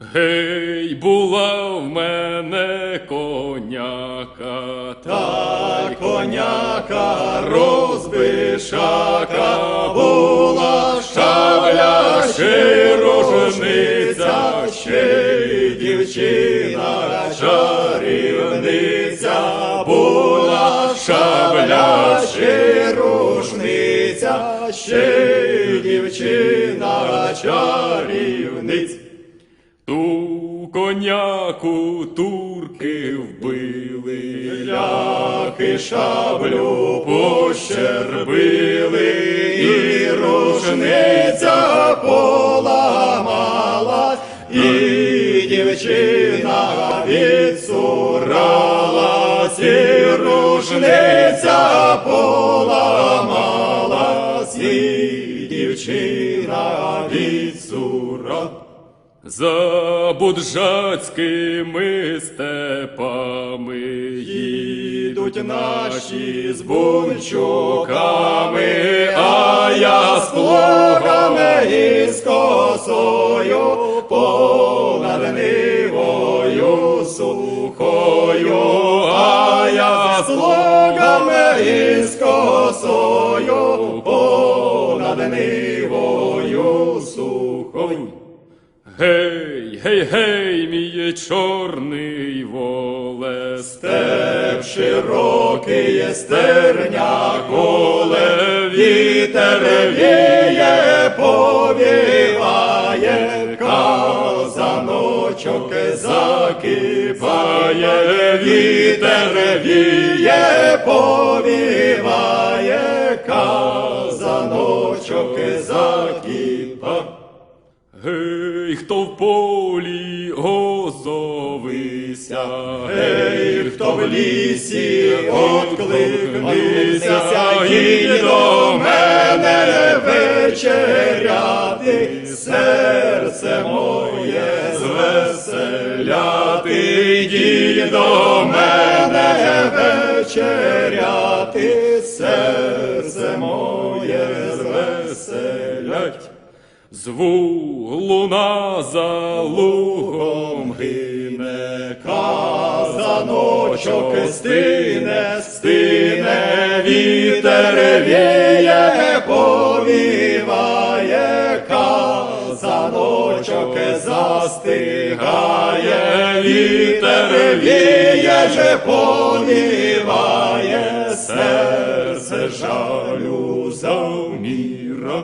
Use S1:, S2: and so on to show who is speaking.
S1: Гей, була в мене коняка, та коняка розбишака, була шабля ще рожниця, ще дівчина чарівниця, була шабля ще рушниця, ще дівчина чарівниця. Коняку турки вбили, ляхи шаблю пощербили, і рушниця поламала, і дівчина відсуралась, і рушниця поламалась, і дівчина відсуралась. За буджацькими степами їдуть наші з бунчуками, а я з плугами і з косою понад нивою сухою, а я з плугами і з косою понад нивою сухою. Гей, гей, гей, мій чорний воле, степ широкий стерня коле, вітер віє, повіває, казаночок закипає, вітер віє, повіває, казаночок закипає. Гей, хто в полі озовися, гей, хто в лісі откликнися, і до мене вечеряти, серце моє звеселяти, йдіть до мене вечеряти, серце моє звеселять. Зву луна за лугом гине, казаночок стине, стине, вітер віє, повіває, казаночок застигає, вітер віє, же повіває, серце жалю завміра.